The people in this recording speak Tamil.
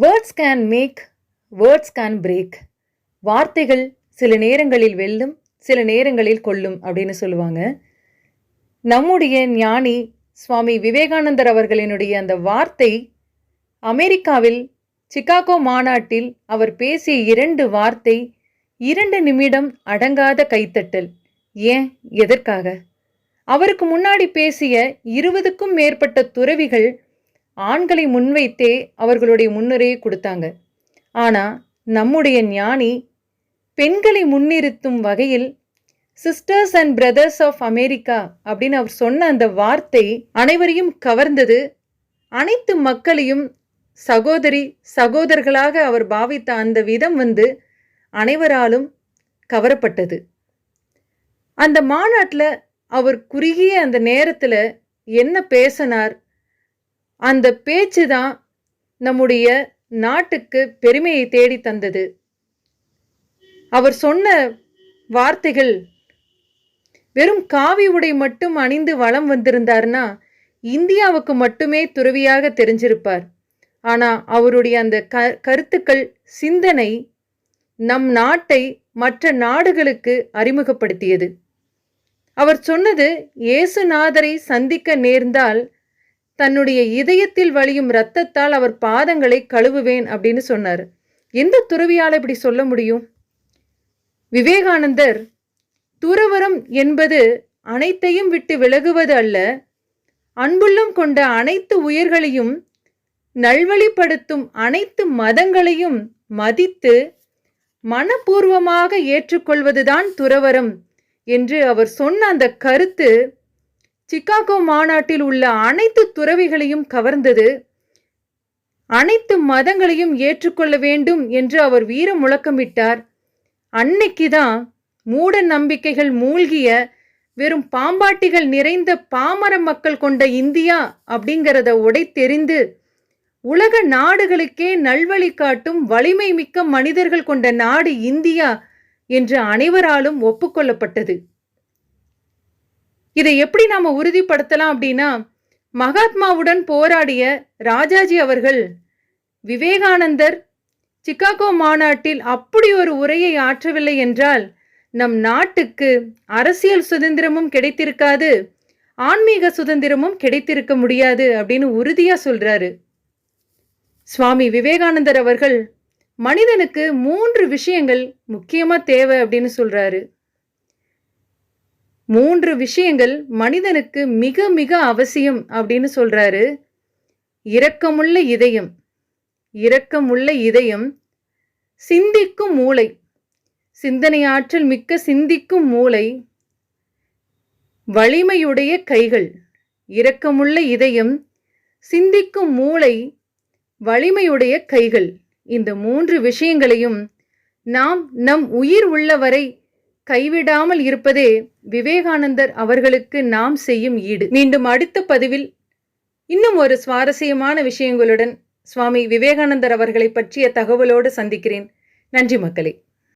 Words can make words can break வார்த்தைகள் சில நேரங்களில் வெல்லும் சில நேரங்களில் கொல்லும் அப்படின்னு சொல்லுவாங்க. நம்முடைய ஞானி சுவாமி விவேகானந்தர் அவர்களினுடைய அந்த வார்த்தை அமெரிக்காவில் சிகாகோ மாநாட்டில் அவர் பேசிய இரண்டு வார்த்தை இரண்டு நிமிடம் அடங்காத கைத்தட்டல். ஏன்? எதற்காக? அவருக்கு முன்னாடி பேசிய இருபதுக்கும் மேற்பட்ட துறவிகள் ஆண்களை முன்வைத்தே அவர்களுடைய முன்னுரையை கொடுத்தாங்க. ஆனால் நம்முடைய ஞானி பெண்களை முன்னிறுத்தும் வகையில் sisters and brothers of America அப்படின்னு அவர் சொன்ன அந்த வார்த்தை அனைவரையும் கவர்ந்தது. அனைத்து மக்களையும் சகோதரி சகோதரர்களாக அவர் பாவித்த அந்த விதம் வந்து அனைவராலும் கவரப்பட்டது. அந்த மாநாட்டில் அவர் குறுகிய அந்த நேரத்தில் என்ன பேசினார்? அந்த பேச்சு தான் நம்முடைய நாட்டுக்கு பெருமையை தேடி தந்தது. அவர் சொன்ன வார்த்தைகள் வெறும் காவி உடை மட்டும் அணிந்து வளம் வந்திருந்தார்னா இந்தியாவுக்கு மட்டுமே துறவியாக தெரிஞ்சிருப்பார். ஆனால் அவருடைய அந்த க கருத்துக்கள் சிந்தனை நம் நாட்டை மற்ற நாடுகளுக்கு அறிமுகப்படுத்தியது. அவர் சொன்னது இயேசுநாதரை சந்திக்க நேர்ந்தால் தன்னுடைய இதயத்தில் வழியும் இரத்தத்தால் அவர் பாதங்களை கழுவுவேன் அப்படின்னு சொன்னார். எந்த துறவியால் இப்படி சொல்ல முடியும்? விவேகானந்தர் துறவரம் என்பது அனைத்தையும் விட்டு விலகுவது அல்ல அன்புள்ளம் கொண்ட அனைத்து உயிர்களையும் நல்வழிப்படுத்தும் அனைத்து மதங்களையும் மதித்து மனப்பூர்வமாக ஏற்றுக்கொள்வதுதான் துறவரம் என்று அவர் சொன்ன அந்த கருத்து சிக்காகோ மாநாட்டில் உள்ள அனைத்து துறவிகளையும் கவர்ந்தது. அனைத்து மதங்களையும் ஏற்றுக்கொள்ள வேண்டும் என்று அவர் வீர முழக்கமிட்டார் அன்னைக்கு தான் மூட நம்பிக்கைகள் மூழ்கிய வெறும் பாம்பாட்டிகள் நிறைந்த பாமர மக்கள் கொண்ட இந்தியா அப்படிங்கிறத உடைத்தெறிந்து உலக நாடுகளுக்கே நல்வழி காட்டும் வலிமை மிக்க மனிதர்கள் கொண்ட நாடு இந்தியா என்று அனைவராலும் ஒப்புக்கொள்ளப்பட்டது. இதை எப்படி நாம உறுதிப்படுத்தலாம் அப்படின்னா மகாத்மாவுடன் போராடிய ராஜாஜி அவர்கள் விவேகானந்தர் சிக்காகோ மாநாட்டில் அப்படி ஒரு உரையை ஆற்றவில்லை என்றால் நம் நாட்டுக்கு அரசியல் சுதந்திரமும் கிடைத்திருக்காது ஆன்மீக சுதந்திரமும் கிடைத்திருக்க முடியாது அப்படின்னு உறுதியாக சொல்கிறாரு சுவாமி விவேகானந்தர் அவர்கள் மனிதனுக்கு மூன்று விஷயங்கள் முக்கியமாக தேவை அப்படின்னு சொல்கிறாரு மூன்று விஷயங்கள் மனிதனுக்கு மிக மிக அவசியம் அப்படின்னு சொல்றாரு. இரக்கமுள்ள இதயம் இரக்கமுள்ள இதயம் சிந்திக்கும் மூளை சிந்தனை ஆற்றல் மிக்க சிந்திக்கும் மூளை வலிமையுடைய கைகள் இரக்கமுள்ள இதயம் சிந்திக்கும் மூளை வலிமையுடைய கைகள். இந்த மூன்று விஷயங்களையும் நாம் நம் உயிர் உள்ளவரை கைவிடாமல் இருப்பதே விவேகானந்தர் அவர்களுக்கு நாம் செய்யும் ஈடு. மீண்டும் அடுத்த பதிவில் இன்னும் ஒரு சுவாரஸ்யமான விஷயங்களுடன் சுவாமி விவேகானந்தர் அவர்களை பற்றிய தகவலோடு சந்திக்கிறேன். நன்றி மக்களே.